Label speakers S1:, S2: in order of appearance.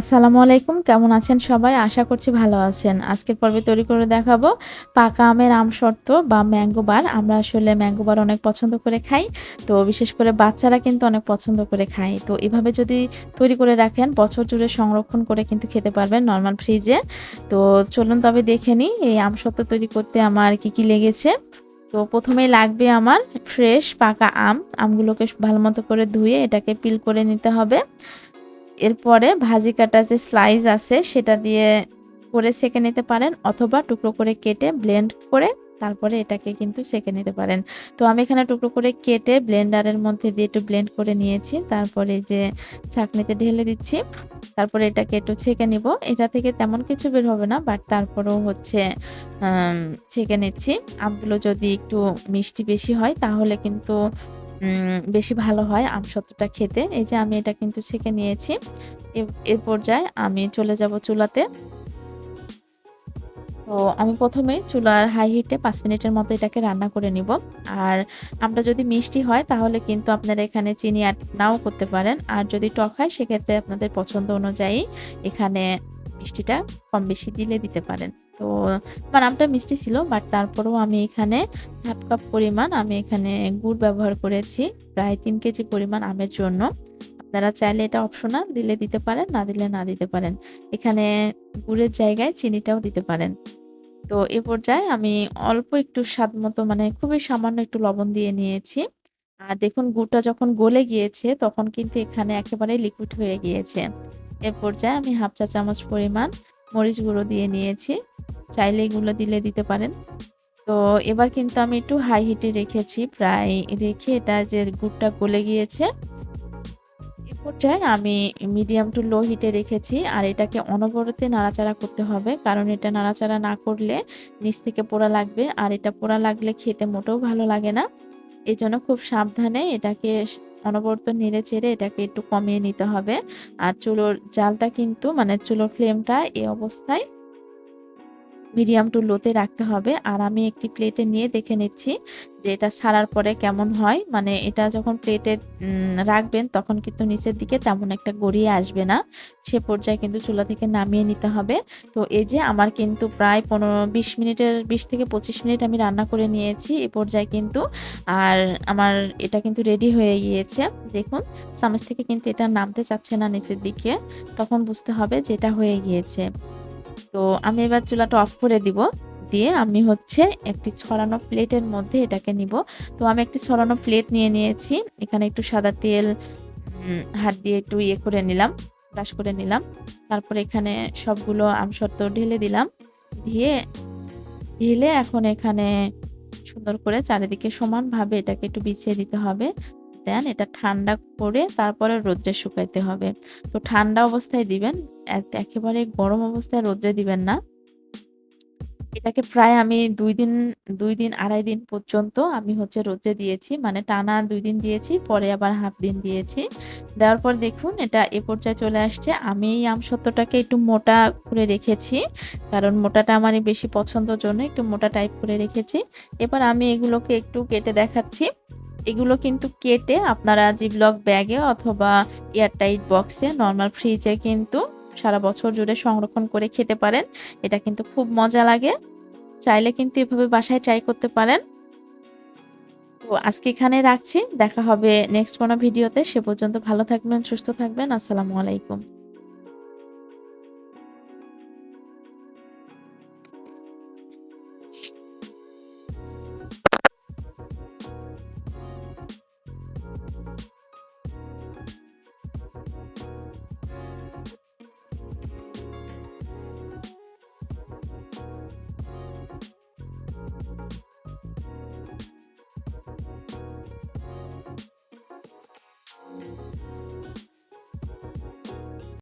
S1: আসসালামু আলাইকুম, কেমন আছেন সবাই? আশা করছি ভালো আছেন। আজকের পর্বে তৈরি করে দেখাবো পাকা আমের আম শর্ত বা ম্যাঙ্গো বার। আমরা আসলে ম্যাঙ্গো বার অনেক পছন্দ করে খাই, তো বিশেষ করে বাচ্চারা কিন্তু অনেক পছন্দ করে খায়। তো এভাবে যদি তৈরি করে রাখেন, বছর জুড়ে সংরক্ষণ করে কিন্তু খেতে পারবেন নর্মাল ফ্রিজে। তো চলুন তবে দেখে নিই, এই আম শর্ত তৈরি করতে আমার কি কি লেগেছে। তো প্রথমেই লাগবে আমার ফ্রেশ পাকা আম। আমগুলোকে ভালো মতো করে ধুয়ে এটাকে পিল করে নিতে হবে। এরপরে ভাজি কাটা যে স্লাইস আছে, সেটা দিয়ে করে সেঁকে নিতে পারেন অথবা টুকরো করে কেটে ব্লেন্ড করে তারপরে এটাকে কিন্তু সেঁকে নিতে পারেন। তো আমি এখানে টুকরো করে কেটে ব্লেন্ডারের মধ্যে দিয়ে একটু ব্লেন্ড করে নিয়েছি। তারপরে যে ছাঁকনিতে ঢেলে দিচ্ছি। তারপরে এটাকে একটু ছেঁকে নিব। এটা থেকে তেমন কিছু বের হবে না বাট তারপরেও হচ্ছে ছেঁকে নিচ্ছি। আমগুলো যদি একটু মিষ্টি বেশি হয়, তাহলে কিন্তু বেশি ভালো হয় আমসত্ত্বটা খেতে। এই যে আমি এটা কিন্তু ছেঁকে নিয়েছি। এ পর্যায়ে আমি চলে যাব চুলাতে। তো আমি ১ম এ চুলার হাই হিটে ৫ মিনিটের মতো এটাকে রান্না করে নিব। আর আমরা যদি মিষ্টি হয় তাহলে কিন্তু আপনারা এখানে চিনি এড নাও করতে পারেন। আর যদি টক হয় সেক্ষেত্রে আপনাদের পছন্দ অনুযায়ী এখানে মিষ্টিটা কম বেশি দিলে দিতে পারেন। তো আমার আমটা মিষ্টি ছিল বাট তারপরেও আমি এখানে হাফ কাপ পরিমাণ আমি এখানে গুড় ব্যবহার করেছি প্রায় তিন কেজি পরিমাণ আমের জন্য। আপনারা চাইলে এটা অপশনাল দিলে দিতে পারেন, না দিলে না দিতে পারেন। এখানে গুড়ের জায়গায় চিনিটাও দিতে পারেন। তো এ পর্যায়ে আমি অল্প একটু স্বাদ মতো মানে খুবই সামান্য একটু লবণ দিয়ে নিয়েছি। আর দেখুন গুড়টা যখন গলে গিয়েছে তখন কিন্তু এখানে একেবারে লিকুইড হয়ে গিয়েছে। এ পর্যায়ে আমি হাফ চা চামচ পরিমাণ মরিচ গুঁড়ো দিয়ে নিয়েছি। চাইলে এগুলো দিলে দিতে পারেন। তো এবার কিন্তু আমি একটু হাই হিটে রেখেছি। প্রায় রেখে এটা যে গুড়টা গলে গিয়েছে পর্যায়ে আমি মিডিয়াম টু লো হিটে রেখেছি। আর এটাকে অনবরতে নাড়াচাড়া করতে হবে। কারণ এটা নাড়াচাড়া না করলে নিচ থেকে পোড়া লাগবে। আর এটা পোড়া লাগলে খেতে মোটেও ভালো লাগে না। এই জন্য খুব সাবধানে এটাকে অনবরত নেড়ে চেড়ে এটাকে একটু কমিয়ে নিতে হবে। আর চুলোর জালটা কিন্তু মানে চুলোর ফ্লেমটা এই অবস্থায় মিডিয়াম টু লোতে রাখতে হবে। আর আমি একটি প্লেটে নিয়ে দেখে নিচ্ছি যে এটা ছাড়ার পরে কেমন হয়। মানে এটা যখন প্লেটে রাখবেন তখন কিন্তু নিচের দিকে তেমন একটা গড়িয়ে আসবে না। সে পর্যায়ে কিন্তু চুলা থেকে নামিয়ে নিতে হবে। তো এই যে আমার কিন্তু প্রায় পনেরো, বিশ মিনিটের, বিশ থেকে পঁচিশ মিনিট আমি রান্না করে নিয়েছি এ পর্যায়ে কিন্তু। আর আমার এটা কিন্তু রেডি হয়ে গিয়েছে। দেখুন, চামচ থেকে কিন্তু এটা নামতে চাচ্ছে না নিচের দিকে। তখন বুঝতে হবে যে এটা হয়ে গিয়েছে। তো আমি এবার চুলাটা অফ করে দিব। দিয়ে আমি হচ্ছে একটি ছড়ানো প্লেটের মধ্যে এটাকে নিব। তো আমি একটি ছড়ানো প্লেট নিয়ে নিয়েছি। এখানে একটু সাদা তেল হাত দিয়ে একটু ইয়ে করে নিলাম ব্রাশ করে নিলাম। তারপর এখানে সবগুলো আমসত্ত্ব ঢেলে দিলাম। দিয়ে ঢেলে এখন এখানে সুন্দর করে চারিদিকে সমানভাবে এটাকে একটু বিছিয়ে দিতে হবে। দেন এটা ঠান্ডা করে তারপরে রোদ্রে শুকাইতে হবে তো ঠান্ডা অবস্থায় দিবেন একেবারে গরম অবস্থায় রোদ্রে দিবেন না এটাকে প্রায় আমি দুই দিন দুই দিন ২.৫ দিন পর্যন্ত আমি হচ্ছে রোদ্রে দিয়েছি। মানে টানা দুই দিন দিয়েছি, পরে আবার হাফ দিন দিয়েছি। দেওয়ার পর দেখুন এটা এ পর্যায়ে চলে আসছে। আমি এই আমসত্ত্বটাকে একটু মোটা করে রেখেছি। কারণ মোটাটা আমারই বেশি পছন্দের জন্য একটু মোটা টাইপ করে রেখেছি। এবার আমি এগুলোকে একটু কেটে দেখাচ্ছি। এগুলো কিন্তু কেটে আপনারা জিপলক ব্যাগে অথবা এয়ারটাইট বক্সে নর্মাল ফ্রিজে কিন্তু সারা বছর জুড়ে সংরক্ষণ করে খেতে পারেন। এটা কিন্তু খুব মজা লাগে। চাইলে কিন্তু এভাবে বাসায় ট্রাই করতে পারেন। তো আজকে এখানে রাখছি। দেখা হবে নেক্সট কোনো ভিডিওতে। সে পর্যন্ত ভালো থাকবেন, সুস্থ থাকবেন। আসসালামু আলাইকুম।